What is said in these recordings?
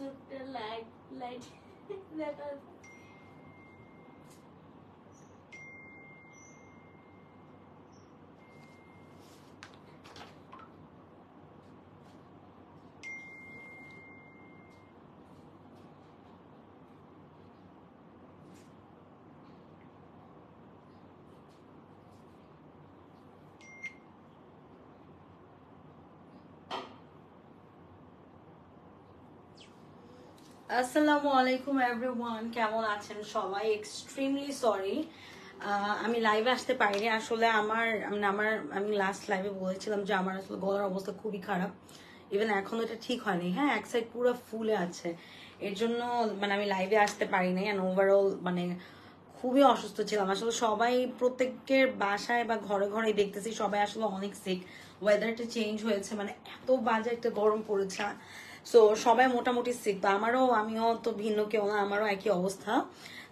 Light light দেখা আসসালামু আলাইকুম এভরিওয়ান কেমন আছেন সবাই? এক্সট্রিমলি সরি আমি লাইভে আসতে পারিনি। আসলে আমার মানে আমার, আমি লাস্ট লাইভে বলেছিলাম যে আমার আসলে গলার অবস্থা খুবই খারাপ। ইভেন এখনও এটা ঠিক হয়নি। হ্যাঁ এক সাইড পুরো ফুলে আছে। এর জন্য মানে আমি লাইভে আসতে পারিনি অ্যান্ড ওভারঅল মানে খুবই অসুস্থ ছিলাম। আসলে সবাই, প্রত্যেকের বাসায় বা ঘরে ঘরে দেখতেছি সবাই আসলে অনেক সিক ওয়েদারটা চেঞ্জ হয়েছে মানে এত বাজে একটা গরম পড়েছে। সো সবাই মোটামুটি সিক আমারও, আমিও তো ভিন্ন কেউ না, আমারও একই অবস্থা।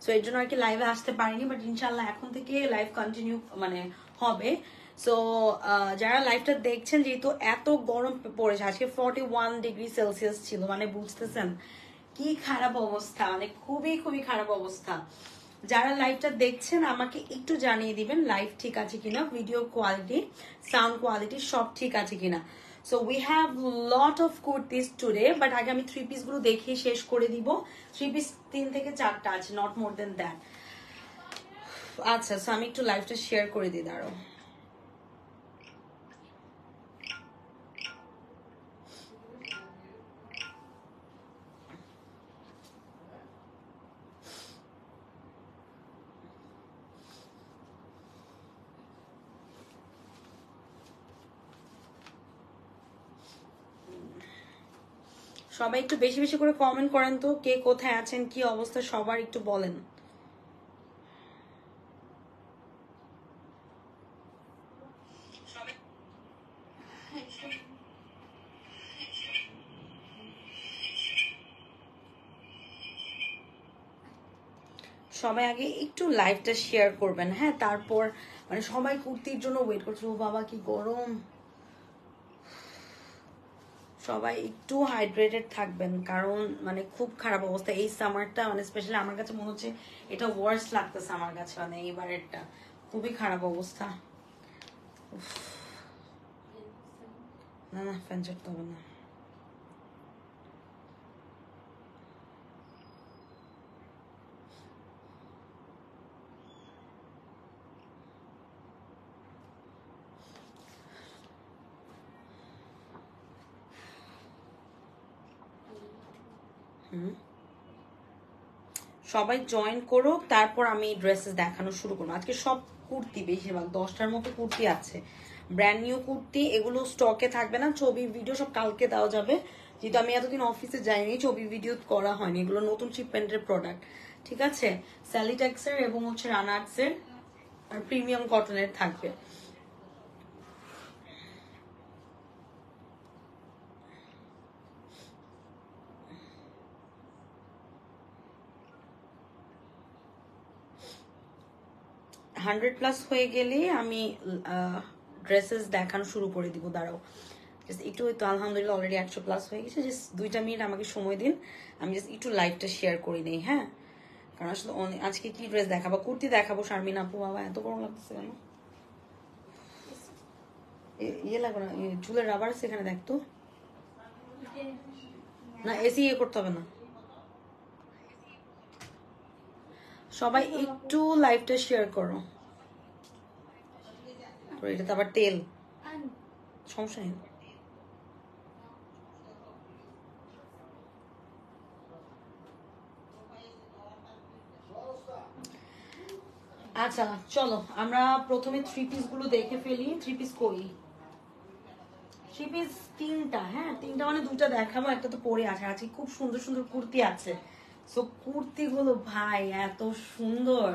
সো এর জন্য আর কি লাইভে আসতে পারিনি বাট ইনশাল্লাহ এখন থেকে লাইভ কন্টিনিউ মানে হবে। সো যারা লাইভটা দেখছেন, যেহেতু এত গরম পড়েছে, আজকে ফর্টি ওয়ান ডিগ্রি সেলসিয়াস ছিল মানে বুঝতেছেন কি খারাপ অবস্থা মানে খুবই খুবই খারাপ অবস্থা। যারা লাইভটা দেখছেন, আমাকে একটু জানিয়ে দিবেন লাইভ ঠিক আছে কিনা ভিডিও কোয়ালিটি সাউন্ড কোয়ালিটি সব ঠিক আছে কিনা। So we have lot of kurtis today but আগে আমি থ্রি পিসগুলো দেখে শেষ করে দিব। থ্রি পিস তিন থেকে চারটা আছে নট মোর দেন দ্যাট আচ্ছা সো আমি একটু লাইভটা শেয়ার করে দিই দাঁড়ো সবাই একটু বেশি বেশি করে কমেন্ট করেন তো, কে কোথায় আছেন, কি অবস্থা, সবার একটু বলেন। সবাই আগে একটু লাইভটা শেয়ার করবেন হ্যাঁ তারপর মানে সবাই কুর্তির জন্য ওয়েট করছে, ও বাবা কি গরম। সবাই একটু হাইড্রেটেড থাকবেন, কারণ মানে খুব খারাপ অবস্থা। এই সামারটা মানে স্পেশালি আমার কাছে মনে হচ্ছে এটা ওয়ার্স লাগতেছে আমার কাছে মানে এইবারেরটা। খুবই খারাপ অবস্থা। না না ফ্যান চড়তে হবে না। সবাই জয়েন করো তারপর আমি ড্রেসেস দেখানো শুরু করব। আজকে সব কুর্তি বেশিরভাগ, দশটার মতো কুর্তি আছে। ব্র্যান্ড নিউ কুর্তি, এগুলো স্টকে থাকবে না, ছবি ভিডিও সব কালকে দেওয়া যাবে। যেহেতু আমি এতদিন অফিসে যাইনি, ছবি ভিডিও করা হয়নি, এগুলো নতুন শিপমেন্টের প্রোডাক্ট ঠিক আছে? স্যালিটেক্সের এবং হচ্ছে রানার্সের আর প্রিমিয়াম কটনের থাকবে। হান্ড্রেড প্লাস হয়ে গেলে আমি ড্রেসেস দেখানো শুরু করে দিব, দাঁড়াও। জাস্ট একটু হয়তো আলহামদুলিল্লাহ অলরেডি একশো প্লাস হয়ে গেছে জাস্ট দুইটা মিনিট আমাকে সময় দিন, আমি জাস্ট একটু লাইভটা শেয়ার করে নিই হ্যাঁ? কারণ আসলে অনেক- আজকে কি ড্রেস দেখাবো, কুর্তি দেখাবো, শারমিন আপু, বাবা, এত গরম লাগতেছে কেন? ইয়ে লাগবে না চুলের রাবার এখানে দেখতো না এসি ইয়ে করতে হবে না। সবাই একটু লাইভটা শেয়ার করো। তো এটা তো আবার তেল। সমস্যা নেই। আচ্ছা চলো আমরা প্রথমে থ্রি পিসগুলো দেখে ফেলি। থ্রি পিস কই? থ্রি পিস তিনটা হ্যাঁ তিনটা মানে দুটা দেখাবো একটা তো পরে আছে। আজকে খুব সুন্দর সুন্দর কুর্তি আছে। সো কুর্তি গুলো ভাই এত সুন্দর।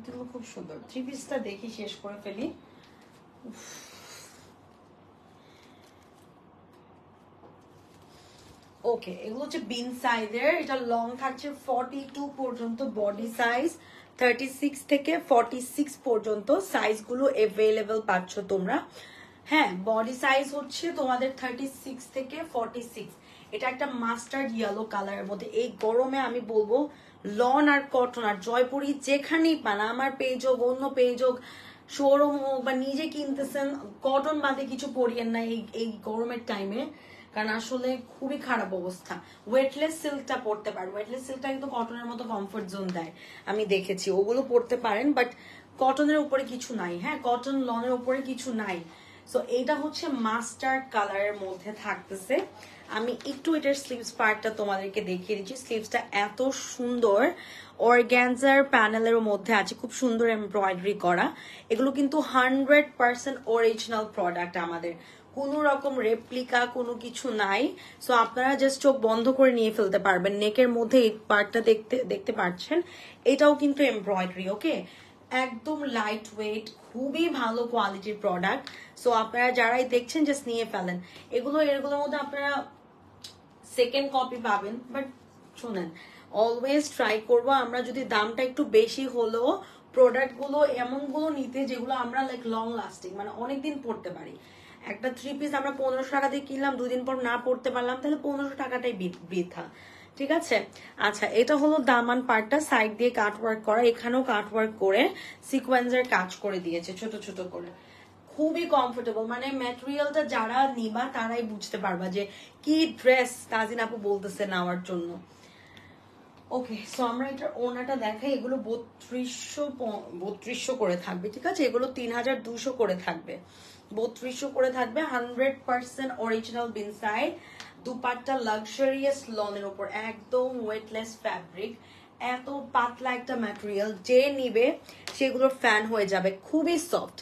কুর্তিগুলো খুব সুন্দর। থ্রি পিসটা দেখি শেষ করে ফেলি। ওকে এগুলো হচ্ছে বিন সাইজের। এটা লং থাকছে ফর্টি টু পর্যন্ত বডি সাইজ থার্টি সিক্স থেকে ফর্টি সিক্স পর্যন্ত সাইজগুলো অ্যাভেলেবেল পাচ্ছ তোমরা। হ্যাঁ বডি সাইজ হচ্ছে তোমাদের থার্টি সিক্স থেকে ফর্টি সিক্স এটা একটা মাস্টার্ড ইয়েলো কালারের মধ্যে। এই গরমে আমি বলব লন আর কটন আর জয়পুরি যেখানেই পান, আমার পেজ হোক, অন্য পেজ হোক শোরুম হোক বা নিজে কিনতেছেন কটন বাদে কিছু পরিয়েন না এই এই গরমের টাইমে কারণ আসলে খুবই খারাপ অবস্থা। ওয়েটলেস সিল্কটা পরতে পারেন ওয়েটলেস সিল্কটা কিন্তু কটনের মতো কমফোর্ট জোন দেয়, আমি দেখেছি। ওগুলো পরতে পারেন বাট কটনের উপরে কিছু নাই হ্যাঁ? কটন লনের উপরে কিছু নাই। সো এইটা হচ্ছে মাস্টার কালারের মধ্যে থাকতেছে। আমি একটু এটার স্লিভস পার্টটা তোমাদেরকে দেখিয়ে দিচ্ছি। স্লিভসটা এত সুন্দর। অর্গ্যানজার প্যানেলের মধ্যে আছে। খুব সুন্দর এমব্রয়ডারি করা। এগুলো কিন্তু হান্ড্রেড পার্সেন্ট অরিজিনাল প্রোডাক্ট আমাদের। কোনো রকম রেপ্লিকা কোনো কিছু নাই। সো আপনারা জাস্ট চোখ বন্ধ করে নিয়ে ফেলতে পারবেন। নেকের মধ্যে এই পার্টটা দেখতে দেখতে পাচ্ছেন। এটাও কিন্তু এমব্রয়ডারি ওকে একদম লাইট ওয়েট খুবই ভালো কোয়ালিটির প্রোডাক্ট সো আপনারা যারাই দেখছেন জাস্ট নিয়ে ফেলেন। এগুলো, এগুলোর মধ্যে আপনারা সেকেন্ড কপি পাবেন বাট শুনেন অলওয়েজ ট্রাই করব, আমরা যদি দামটা একটু বেশি হলেও প্রোডাক্টগুলো এমনগুলো নিতে যেগুলো আমরা লাইক লং লাস্টিং মানে অনেকদিন পড়তে পারি। একটা থ্রি পিস আমরা পনেরোশো টাকা দিয়ে কিনলাম, দুদিন পর না পড়তে পারলাম, তাহলে পনেরোশো টাকাটাই বৃথা। ঠিক আছে? আচ্ছা এটা হলো দামান পার্টটা সাইড দিয়ে কাট ওয়ার্ক করা, এখানেও কাট ওয়ার্ক করে সিকোয়েন্সের কাজ করে দিয়েছে, ছোট ছোট করে। খুবই কমফোর্টেবল মানে ম্যাটেরিয়ালটা যারা নিবা তারাই বুঝতে পারবা যে কি ড্রেস তাজিন আপু বলতেছে নেওয়ার জন্য। ওকে সো আমরা এটা ওনাটা দেখাই, এগুলো বত্রিশশো বত্রিশশো করে থাকবে, ঠিক আছে? এগুলো তিন হাজার দুশো করে থাকবে। বত্রিশশো করে থাকবে hundred percent original Binsaeed dupatta luxurious লনের ওপর একদম ওয়েটলেস ফ্যাব্রিক এত পাতলা একটা ম্যাটেরিয়াল যে নিবে সেগুলোর ফ্যান হয়ে যাবে, খুবই সফট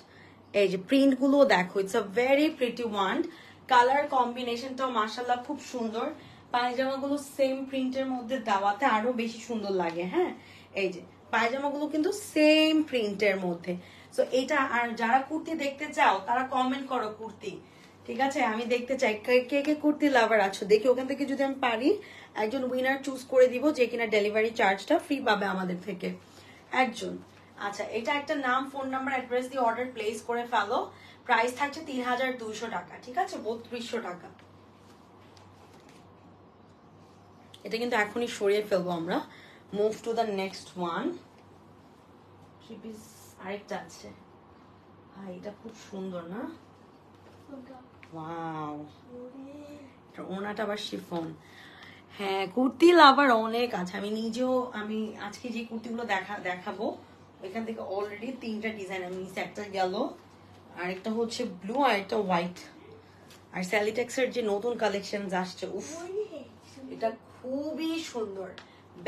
এই যে প্রিন্টগুলো দেখো it's a very pretty one colour কম্বিনেশনটাও মাসাল্লাহ খুব সুন্দর। পায়জামাগুলো সেম প্রিন্টের মধ্যে দেওয়াতে আরও বেশি সুন্দর লাগে হ্যাঁ? এই যে, পায়জামাগুলো কিন্তু সেম প্রিন্টের মধ্যে। সো এটা আর যারা কুর্তি দেখতে চাও, তারা কমেন্ট করো কুর্তি। ঠিক আছে? আমি দেখতে চাই। কে কে কুর্তি লাভার আছো? দেখি, ওখান থেকে যদি আমি পারি, একজন উইনার চুজ করে দিব যে কিনা ডেলিভারি চার্জটা ফ্রি পাবে আমাদের থেকে। একজন। আচ্ছা এটা একটা নাম ফোন নাম্বার অ্যাড্রেস দিয়ে অর্ডার প্লেস করে ফেলো। প্রাইস থাকছে তিন হাজার দুইশো টাকা ঠিক আছে? বত্রিশশো টাকা। এটা কিন্তু এখনই সরিয়ে ফেলব আমরা। Move to the next one three piece আরেকটা আছে। ভাই এটা খুব সুন্দর না? ওয়াও ওনাটা আবার শিফন হ্যাঁ কুর্তি লাভার অনেক আছে। আমি নিজেও আমি আজকে যে কুর্তিগুলো দেখা দেখাবো ওইখান থেকে অলরেডি তিনটা ডিজাইন আমি নিয়েছি। একটা গেল আরেকটা হচ্ছে ব্লু আর একটা হোয়াইট আর স্যালিটেক্সের যে নতুন কালেকশন আসছে, উফ, এটা খুবই সুন্দর।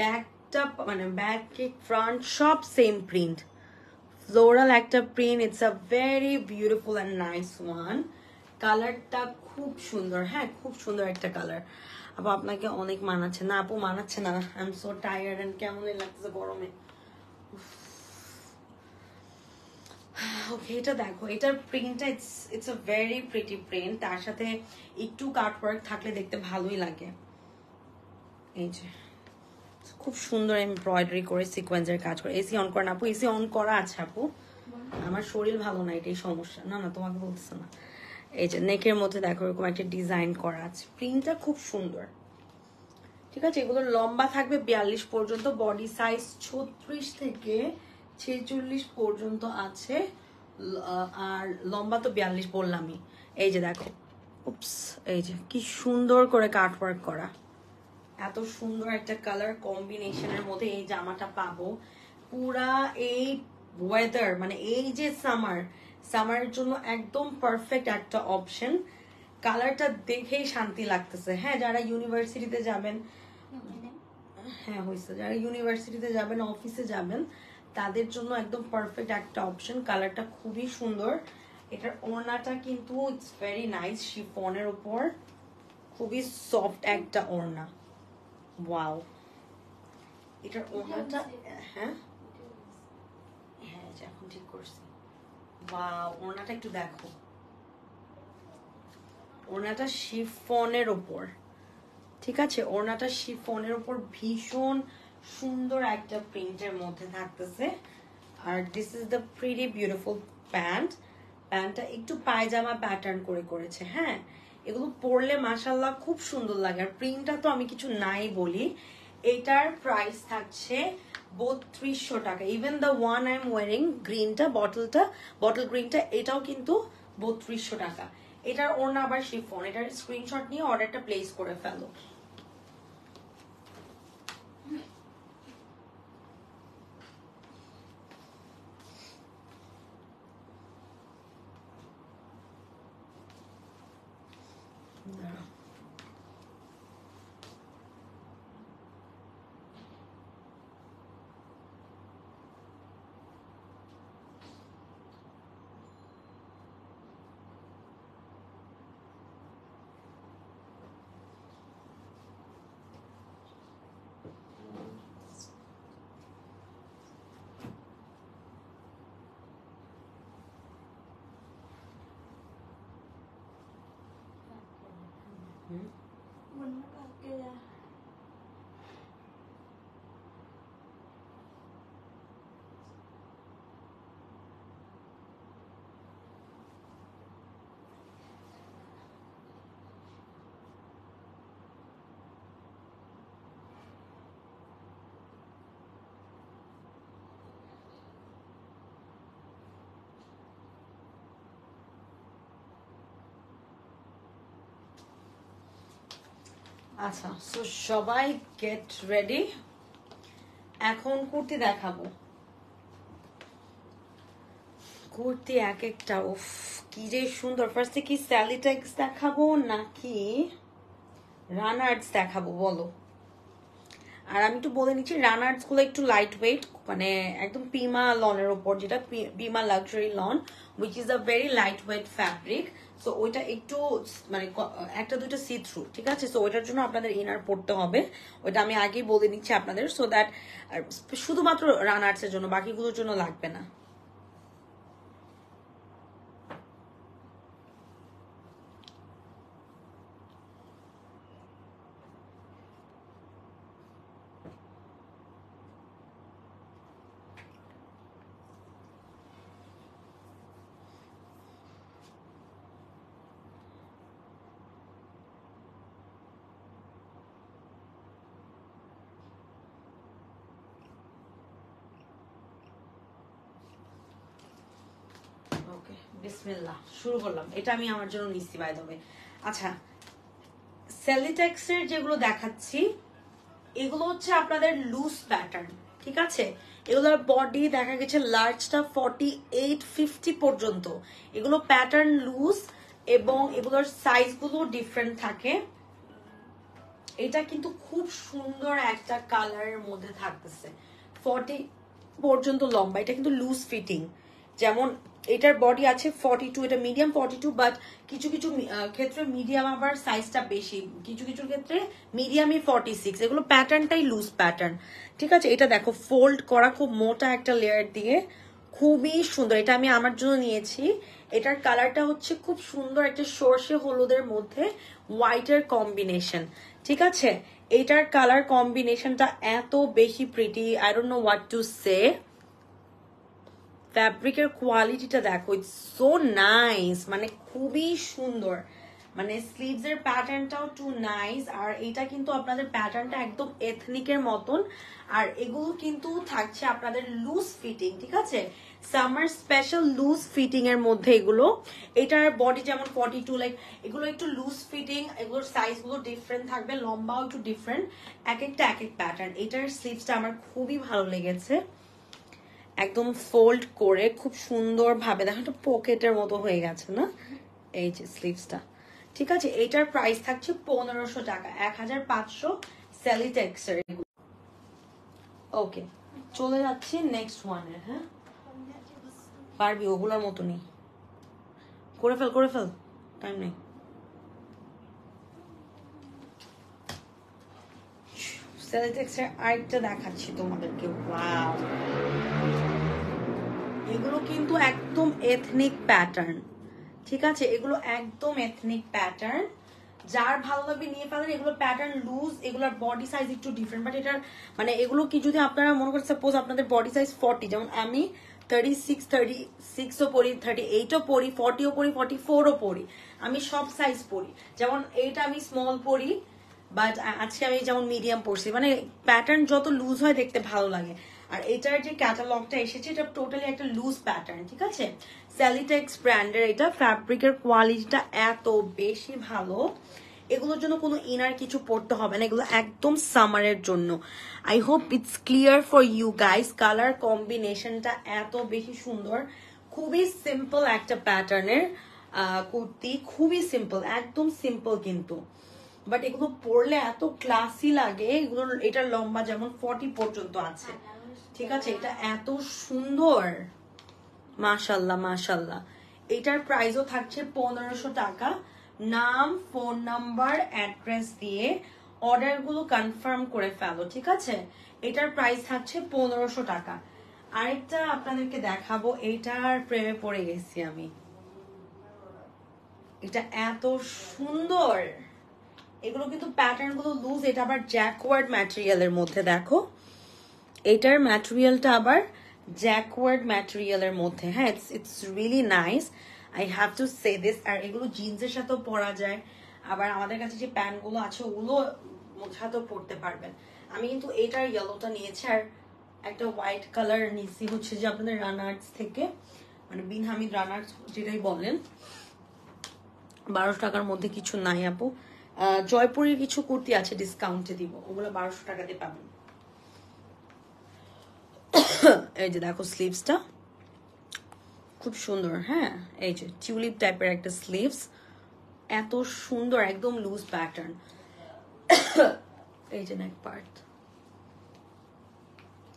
ব্যাকটা মানে ব্যাক ফ্রন্ট সব সেম প্রিন্ট ফ্লোরাল একটা print it's a very beautiful and nice one কালারটা খুব সুন্দর হ্যাঁ খুব সুন্দর একটা কালার আপু, আপনাকে অনেক মানাচ্ছে না, আপু, মানাচ্ছে না। I am so tired and কেমনই লাগছে গরমে? ওকে এটা দেখো, এটার প্রিন্টটা it's it's a very pretty print তার সাথে একটু কাট ওয়ার্ক থাকলে দেখতে ভালোই লাগে। এই যে, খুব সুন্দর এমব্রয়ডারি করে সিকোয়েন্সের কাজ করে। এসি অন করেন আপু এসি অন করা আছে আপু। আমার শরীর ভালো না, এটাই সমস্যা। না না, তোমাকে বলতেছে না। এই যে নেকের মধ্যে দেখো, এরকম একটা ডিজাইন করা আছে। প্রিন্টটা খুব সুন্দর। ঠিক আছে, এগুলো লম্বা থাকবে বিয়াল্লিশ পর্যন্ত বডি সাইজ ছত্রিশ থেকে ছেচল্লিশ পর্যন্ত আছে। আর লম্বা তো বিয়াল্লিশ বললামই। এই যে দেখো। উপস এই যে কি সুন্দর করে কাট ওয়ার্ক করা। এত সুন্দর একটা কালার কম্বিনেশনের মধ্যে এই জামাটা পাবো। পুরা এই ওয়েদার মানে এই যে সামার সামারের জন্য একদম পারফেক্ট একটা অপশন কালারটা দেখেই শান্তি লাগতেছে। হ্যাঁ যারা ইউনিভার্সিটিতে যাবেন হ্যাঁ হয়েছে যারা ইউনিভার্সিটিতে যাবেন অফিসে যাবেন তাদের জন্য একদম পারফেক্ট একটা অপশন কালারটা খুবই সুন্দর। এটার ওড়নাটা কিন্তু ইটস ভেরি নাইস শিফনের উপর। খুবই সফট একটা ওড়না। ওয়াও এটার ওড়নাটা হ্যাঁ? হ্যাঁ এখন ঠিক করছি। ওয়াও ওড়নাটা একটু দেখো। ওড়নাটা শিফনের ওপর ঠিক আছে? ওড়নাটা শিফনের উপর ভীষণ সুন্দর একটা প্রিন্টের মধ্যে থাকতেছে। আর this is the pretty beautiful pant প্যান্টটা একটু পায়জামা প্যাটার্ন করে করেছে হ্যাঁ? এগুলো পরলে মাসাল্লাহ খুব সুন্দর লাগে। আর প্রিন্টটা তো আমি কিছু নাই বলি। এটার প্রাইস থাকছে বত্রিশশো টাকা। Even the one I am wearing গ্রিনটা বটলটা বটল গ্রিনটা এটাও কিন্তু বত্রিশশো টাকা। এটার ওড়না আবার শিফন এটার স্ক্রিনশট নিয়ে অর্ডারটা প্লেস করে ফেলো। দাঁড়াও। আচ্ছা সো সবাই গেট রেডি এখন কুর্তি দেখাবো। কুর্তি এক একটা, উফ, কি যে সুন্দর। ফার্স্টে কি স্যালিটেক্স দেখাবো নাকি রানার্স দেখাবো, বলো। আর আমি একটু বলে নিচ্ছি রানার্সগুলো একটু লাইট ওয়েট মানে একদম পিমা লনের ওপর, যেটা pima luxury lawn which is a very light weight fabric so ওইটা একটু মানে একটা দুইটা সি থ্রু ঠিক আছে? সো ওইটার জন্য আপনাদের ইনার পড়তে হবে। ওইটা আমি আগেই বলে নিচ্ছি আপনাদের সো দ্যাট শুধুমাত্র রানার্স এর জন্য, বাকিগুলোর জন্য লাগবে না ওকে বিসমিল্লাহ, শুরু করলাম। এটা আমি আমার জন্য নিচ্ছি বাই দেবে আচ্ছা সেলিটেক্সের যেগুলো দেখাচ্ছি, এগুলো হচ্ছে আপনাদের লুজ প্যাটার্ন ঠিক আছে? এগুলোর বডি দেখা গেছে লার্জটা ফর্টি এইট ফিফটি পর্যন্ত। এগুলো প্যাটার্ন লুজ এবং এগুলোর সাইজগুলো ডিফারেন্ট থাকে। এটা কিন্তু খুব সুন্দর একটা কালারের মধ্যে থাকতেছে। ফর্টি পর্যন্ত লম্বা, এটা কিন্তু লুজ ফিটিং যেমন এটার বডি আছে ফর্টি টু এটা মিডিয়াম ফর্টি টু বাট কিছু কিছু ক্ষেত্রে মিডিয়াম আবার সাইজটা বেশি। কিছু কিছু ক্ষেত্রে মিডিয়ামই ফর্টি সিক্স এগুলো প্যাটার্নটাই লুজ প্যাটার্ন ঠিক আছে? এটা দেখো ফোল্ড করা খুব মোটা একটা লেয়ার দিয়ে খুবই সুন্দর। এটা আমি আমার জন্য নিয়েছি। এটার কালারটা হচ্ছে খুব সুন্দর একটা সর্ষে হলুদের মধ্যে হোয়াইটের কম্বিনেশন ঠিক আছে? এটার কালার কম্বিনেশনটা এত বেশি pretty I don't know what to say ফ্যাব্রিকের কোয়ালিটিটা দেখো ইটস সো নাইস মানে খুবই সুন্দর। মানে স্লিভস এর প্যাটার্নটাও টু নাইস আর এটা কিন্তু আপনাদের প্যাটার্নটা একদম এথনিকের মতন, আর এগুলো কিন্তু থাকছে আপনাদের লুজ ফিটিং ঠিক আছে? সামার স্পেশাল লুজ ফিটিং এর মধ্যে এগুলো। এটার বডি যেমন ফর্টি টু লাইক এগুলো একটু লুজ ফিটিং এগুলোর সাইজগুলো ডিফারেন্ট থাকবে, লম্বাও একটু ডিফারেন্ট এক একটা, এক এক প্যাটার্ন এটার স্লিভসটা আমার খুবই ভালো লেগেছে। একদম ফোল্ড করে খুব সুন্দর ভাবে, দেখো একটা পকেটের মতো হয়ে গেছে না? এই যে স্লিভসটা ঠিক আছে, এটার প্রাইস থাকছে পনেরোশো টাকা এক হাজার পাঁচশো স্যালিটেক্সের ওকে চলে যাচ্ছি নেক্সট ওয়ানের হ্যাঁ? পারবি ওগুলোর মতো নেই। করে ফেল করে ফেল টাইম নেই। সেলিটেক্সের আরেকটা দেখাচ্ছি তোমাদেরকে ওয়াও এগুলো কিন্তু একদম এথনিক প্যাটার্ন ঠিক আছে? এগুলো একদম এথনিক প্যাটার্ন যার ভালো লাগবে নিয়ে ফেলেন, এগুলো প্যাটার্ন লুজ এগুলোর বডি সাইজ একটু ডিফারেন্ট বাট এটার মানে এগুলো কি যদি আপনারা মনে করেন সাপোজ আপনাদের বডি সাইজ ফর্টি যেমন আমি থার্টি সিক্স থার্টি সিক্সও পরি থার্টি এইটও পরি ফর্টিও পরি ফর্টি ফোরও পরি, আমি সব সাইজ পড়ি যেমন এইটা আমি স্মল পড়ি বাট আজকে আমি যেমন মিডিয়াম পরছি মানে প্যাটার্ন যত লুজ হয় দেখতে ভালো লাগে। আর এটার যে ক্যাটালগটা এসেছে, এটা টোটালি একটা লুজ প্যাটার্ন ঠিক আছে? স্যালিটেক্স ব্র্যান্ডের এটা ফ্যাব্রিকের কোয়ালিটিটা এত বেশি ভালো। এগুলোর জন্য কোনো ইনার কিছু পড়তে হবে না, এগুলো একদম সামারের জন্য। I hope it's clear for you guys colour কম্বিনেশনটা এত বেশি সুন্দর। খুবই সিম্পল একটা প্যাটার্নের কুর্তি, খুবই সিম্পল একদম সিম্পল কিন্তু। বাট এগুলো পরলে এত ক্লাসি লাগে এগুলো এটার লম্বা যেমন ফর্টি পর্যন্ত আছে। ঠিক আছে, এটা এত সুন্দর। মাশাল্লাহ মাশাল্লাহ এটার প্রাইসও থাকছে পনেরোশো টাকা। নাম ফোন নাম্বার অ্যাড্রেস দিয়ে অর্ডারগুলো কনফার্ম করে ফেলো, ঠিক আছে? এটার প্রাইস থাকছে পনেরোশো টাকা। আরেকটা আপনাদেরকে দেখাবো, এটার প্রেমে পড়ে গেছি আমি। এটা এত সুন্দর। এগুলো কিন্তু প্যাটার্নগুলো লুজ এটা আবার জ্যাকওয়ার্ড ম্যাটেরিয়ালের মধ্যে, দেখো। এটার ম্যাটেরিয়ালটা আবার জ্যাকওয়ার্ড ম্যাটেরিয়ালের মধ্যে। হ্যাঁ it's it's really nice I have to say this আর এগুলো জিন্সের সাথেও পরা যায়। আবার আমাদের কাছে যে প্যান্টগুলো আছে, ওগুলো সাথেও পরতে পারবেন। আমি কিন্তু এটার ইয়েলোটা নিয়েছি, আর একটা হোয়াইট কালার নিয়েছি হচ্ছে যে আপনাদের রানার্স থেকে। মানে বিন হামিদ রানার্স যেটাই বলেন। বারোশো টাকার মধ্যে কিছু নাই আপু। জয়পুরের কিছু কুর্তি আছে ডিসকাউন্টে দিব। ওগুলো বারোশো টাকাতে পাবেন। এই যে দেখো স্লিভসটা খুব সুন্দর হ্যাঁ? এই যে টিউলিপ টাইপের একটা স্লিভস এত সুন্দর, একদম লুজ প্যাটার্ন এই যে নেক পার্ট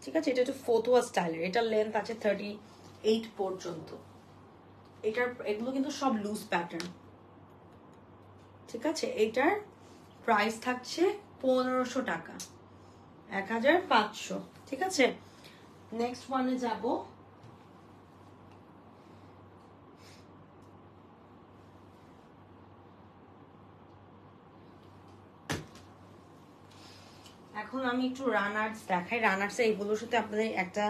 ঠিক আছে? এটা একটু ফোটোয়া স্টাইলের এটার লেন্থ আছে থার্টি এইট পর্যন্ত। এটার, এগুলো কিন্তু সব লুজ প্যাটার্ন ঠিক আছে? এটার প্রাইস থাকছে পনেরোশো টাকা। এক হাজার পাঁচশো। ঠিক আছে? নেক্সট ওয়ানে যাব এখন আমি একটু রানার্স দেখাই। রানার্স এইগুলোর সাথে আপনাদের একটা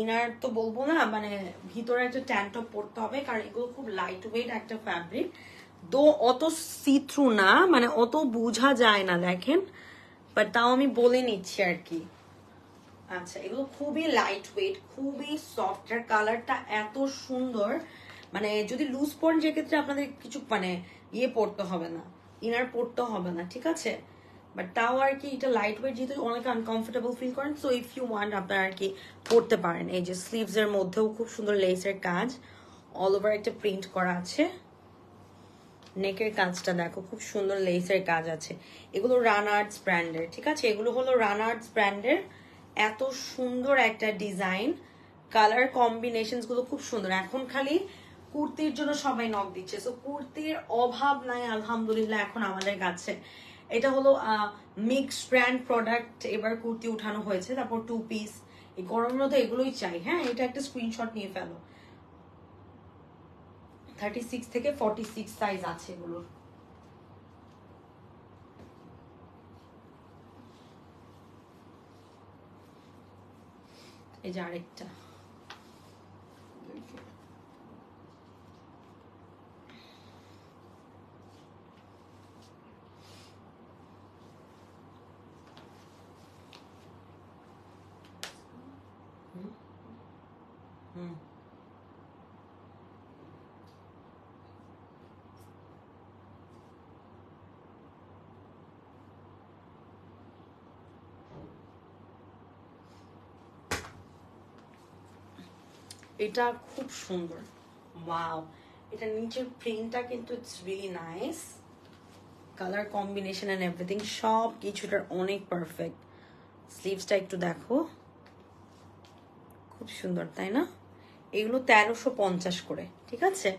ইনার তো বলব না মানে ভিতরে একটা ট্যান টপ পরতে হবে, কারণ এগুলো খুব লাইট ওয়েট একটা ফ্যাব্রিক দো, অত সি থ্রু না মানে অত বোঝা যায় না, দেখেন। বাট তাও আমি বলে নিচ্ছি আর কি। আচ্ছা এগুলো খুবই লাইট ওয়েট খুবই সফট আর কালারটা এত সুন্দর। মানে যদি লুজ পড়েন সেক্ষেত্রে আপনাদের কিছু মানে ইয়ে পড়তে হবে না ইনার পড়তে হবে না, ঠিক আছে? বাট তাও আর কি এটা লাইট ওয়েট যেহেতু অনেক আনকমফোর্টেবল ফিল করেন সো ইফ ইউ ওয়ান্ট আপনারা আর কি পড়তে পারেন। এই যে স্লিভস এর মধ্যেও খুব সুন্দর লেসের কাজ অল ওভার একটা প্রিন্ট করা আছে। নেকের কাজটা দেখো, খুব সুন্দর লেসের কাজ আছে। এগুলো রানার্স ব্র্যান্ডের ঠিক আছে? এগুলো হলো রানার্স ব্র্যান্ডের এত সুন্দর একটা ডিজাইন। কালার কম্বিনেশনগুলো খুব সুন্দর। এখন খালি কুর্তির জন্য সবাই নক দিচ্ছে। সো কুর্তির অভাব নাই, আলহামদুলিল্লাহ, এখন আমাদের কাছে। এটা হলো মিক্সড ব্র্যান্ড প্রোডাক্ট এবার কুর্তি উঠানো হয়েছে, তারপর টু পিস এই গরমের মধ্যে এগুলোই চাই। হ্যাঁ এটা একটা স্ক্রিনশট নিয়ে ফেলো। থার্টি সিক্স থেকে ফর্টি সিক্স সাইজ আছে এগুলোর। এই যে আরেকটা। এটা খুব সুন্দর। ওয়াও এটা নিচের প্রিন্টটা কিন্তু it's really nice colour combination and everything সব কিছুটার অনেক পারফেক্ট স্লিভসটা একটু দেখো। খুব সুন্দর, তাই না? এগুলো তেরোশো পঞ্চাশ করে, ঠিক আছে?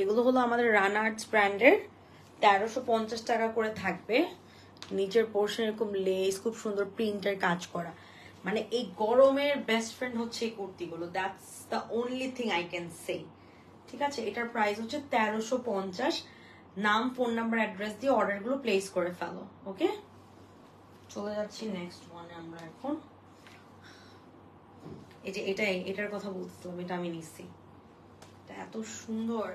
এগুলো হলো আমাদের রানার্স ব্র্যান্ডের তেরোশো পঞ্চাশ টাকা করে থাকবে। নিচের পোর্শন এরকম লেস খুব সুন্দর প্রিন্টের কাজ করা। মানে এই গরমের বেস্ট ফ্রেন্ড হচ্ছে এই কুর্তিগুলো। That's the only thing I can say ঠিক আছে? এটার প্রাইস হচ্ছে তেরোশো পঞ্চাশ। নাম ফোন নাম্বার অ্যাড্রেস দিয়ে অর্ডারগুলো প্লেস করে ফেলো ওকে চলে যাচ্ছি নেক্সট ওয়ানে আমরা এখন। এই যে এটাই, এটার কথা বলতেছিলাম, এটা আমি নিচ্ছি এটা এত সুন্দর।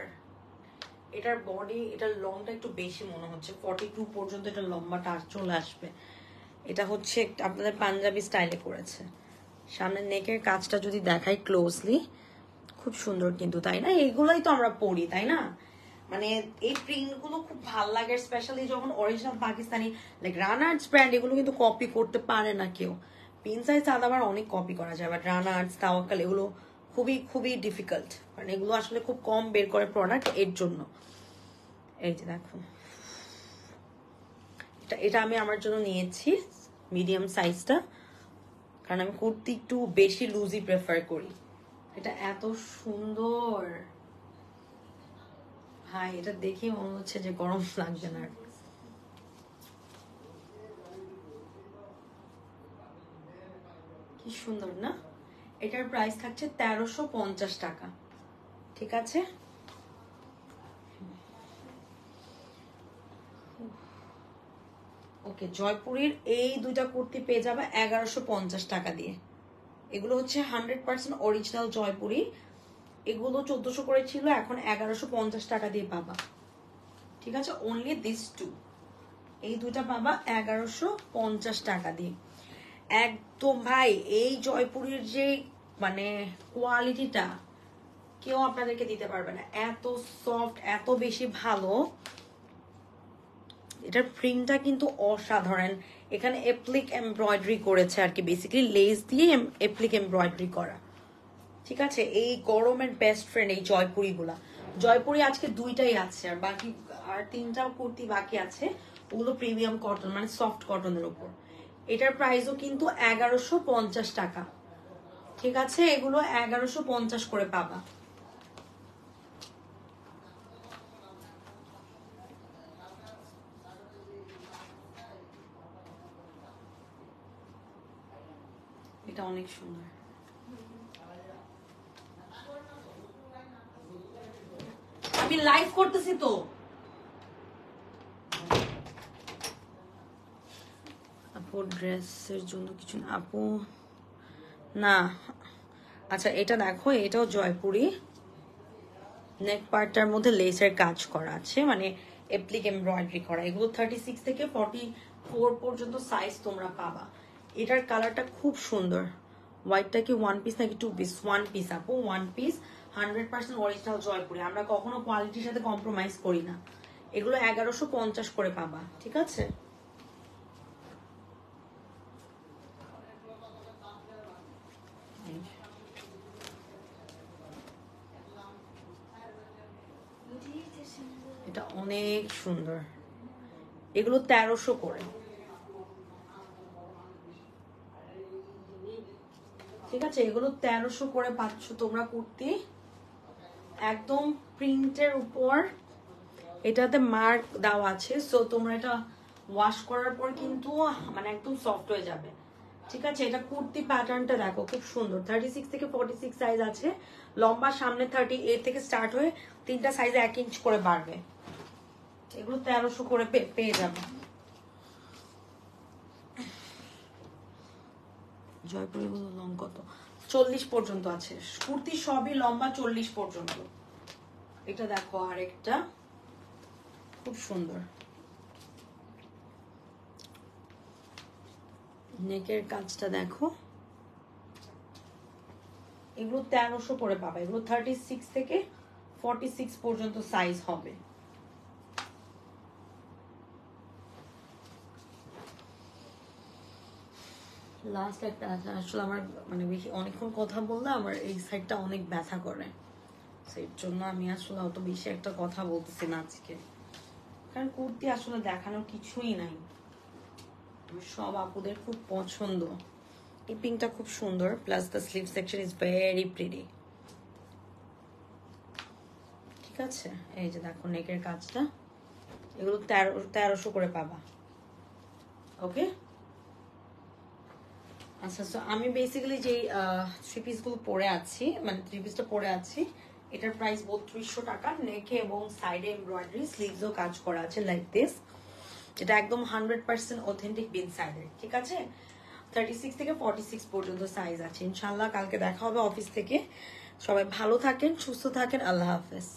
এটার বডি এটার লংটা একটু বেশি মনে হচ্ছে। ফর্টি টু পর্যন্ত এটা লম্বাটা চলে আসবে। এটা হচ্ছে আপনাদের পাঞ্জাবি স্টাইলে করেছে সামনের নেকের কাজটা যদি দেখাই ক্লোজলি খুব সুন্দর কিন্তু, তাই না? এইগুলোই তো আমরা পড়ি, তাই না? মানে এই প্রিন্টগুলো খুব ভালো লাগে স্পেশালি যখন original Pakistani like runners brand এগুলো কিন্তু কপি করতে পারে না কেউ। পিন সাইজ আবার অনেক কপি করা যায় বাট রানার্স তাওয়াকাল এগুলো খুবই খুবই ডিফিকাল্ট মানে এগুলো আসলে খুব কম বের করে প্রোডাক্টের জন্য। এই যে দেখো এটা এটা আমি আমার জন্য নিয়েছি মিডিয়াম সাইজটা কারণ আমি কুর্তি একটু বেশি লুজই প্রেফার করি। এটা এত সুন্দর। ভাই, এটা দেখে মনে হচ্ছে যে গরম লাগবে না। কি সুন্দর, না? এটার প্রাইস থাকছে তেরোশো পঞ্চাশ টাকা। ঠিক আছে? ওকে, জয়পুরের এই দুইটা কুর্তি পেয়ে যাবে এগারোশো পঞ্চাশ টাকা দিয়ে। এগুলো হচ্ছে হান্ড্রেড পার্সেন্ট অরিজিনাল জয়পুরি। এগুলো চোদ্দশো করে ছিল, এখন এগারোশো পঞ্চাশ টাকা দিয়ে পাবা ঠিক আছে? অনলি দিস টু এই দুইটা পাবা এগারোশো পঞ্চাশ টাকা দিয়ে। একদম ভাই, এই জয়পুরের যে মানে কোয়ালিটিটা কেউ আপনাদেরকে দিতে পারবে না। এত সফট এত বেশি ভালো। এটার প্রিন্টটা কিন্তু অসাধারণ। এখানে এপ্লিক এমব্রয়ডারি করেছে আর কি বেসিক্যালি লেস দিয়ে এপ্লিক এমব্রয়ডারি করা। ঠিক আছে? এই গরমের বেস্ট ফ্রেন্ড এই জয়পুরি গুলা। জয়পুরি আজকে দুইটাই আছে, আর বাকি, আর তিনটা কুর্তি বাকি আছে। ওগুলো প্রিমিয়াম কটন মানে সফট কটনের উপর। এটার প্রাইসও কিন্তু এগারোশো পঞ্চাশ টাকা। ঠিক আছে? এগুলো এগারোশো পঞ্চাশ করে পাবা। অনেক সুন্দর আমি লাইভ করতেছি তো। আপু, ড্রেসের জন্য কিছু না। আপু, না। আচ্ছা এটা দেখো, এটাও জয়পুরি। নেক পার্টটার মধ্যে লেসের কাজ করা আছে মানে এপ্লিক এমব্রয়ডারি করা। এগুলো থার্টি সিক্স থেকে ফর্টি ফোর পর্যন্ত সাইজ তোমরা পাবা। এটার কালারটা খুব সুন্দর। হোয়াইটটা কি ওয়ান পিস নাকি টু পিস ওয়ান পিস আপু one piece hundred percent original Jaipuri. আমরা কখনো কোয়ালিটির সাথে কম্প্রোমাইজ করি না। এগুলো এগারোশো পঞ্চাশ করে পাবা, ঠিক আছে? এটা অনেক সুন্দর। এগুলো তেরোশো করে। ঠিক আছে, এগুলো তেরোশো করে পাচ্ছ তোমরা কুর্তি। একদম প্রিন্টের উপর। এটাতে মার্ক দেওয়া আছে সো তোমরা এটা ওয়াশ করার পর কিন্তু মানে একদম সফট হয়ে যাবে। ঠিক আছে, এটা কুর্তি প্যাটার্নটা দেখো, খুব সুন্দর। থার্টি সিক্স থেকে ফর্টি সিক্স সাইজ আছে, লম্বা সামনে থার্টি এইট থেকে স্টার্ট হয়ে তিনটা সাইজ এক ইঞ্চ করে বাড়বে। এগুলো তেরোশো করে পেয়ে যাবে। জয়পুরি গুলো লং কত? চল্লিশ পর্যন্ত আছে। কুর্তি সবই লম্বা চল্লিশ পর্যন্ত। এটা দেখো আরেকটা। খুব সুন্দর। নেকের কাজটা দেখো। এগুলো তেরোশো করে পাবা। এগুলো থার্টি সিক্স থেকে ফর্টি সিক্স পর্যন্ত সাইজ হবে। লাস্ট একটা আছে আসলে আমার মানে বেশি অনেকক্ষণ কথা বললে আমার এই সাইডটা অনেক ব্যথা করে। সেই জন্য আমি আসলে অত বেশি একটা কথা বলতেছি না আজকে। কারণ কুর্তি আসলে দেখানোর কিছুই নাই। সব আপুদের খুব পছন্দ। এই পিঙ্কটা খুব সুন্দর plus the sleeve section is very pretty ঠিক আছে? এই যে দেখো নেকের কাজটা। এগুলো তেরো, তেরোশো করে পাবা। ওকে আচ্ছা তো আমি বেসিক্যালি যে থ্রি পিসগুলো পরে আছি মানে থ্রি পিসটা পরে আছি, এটার প্রাইস বত্রিশশো টাকা। নেকে এবং সাইডে এমব্রয়ডারি স্লিভসও কাজ করা আছে লাইক দিস এটা একদম হান্ড্রেড পার্সেন্ট অথেন্টিক বিন সাইডের ঠিক আছে? থার্টি সিক্স থেকে ফর্টি সিক্স পর্যন্ত সাইজ আছে। ইনশাল্লাহ কালকে দেখা হবে অফিস থেকে। সবাই ভালো থাকেন, সুস্থ থাকেন, আল্লাহ হাফেজ।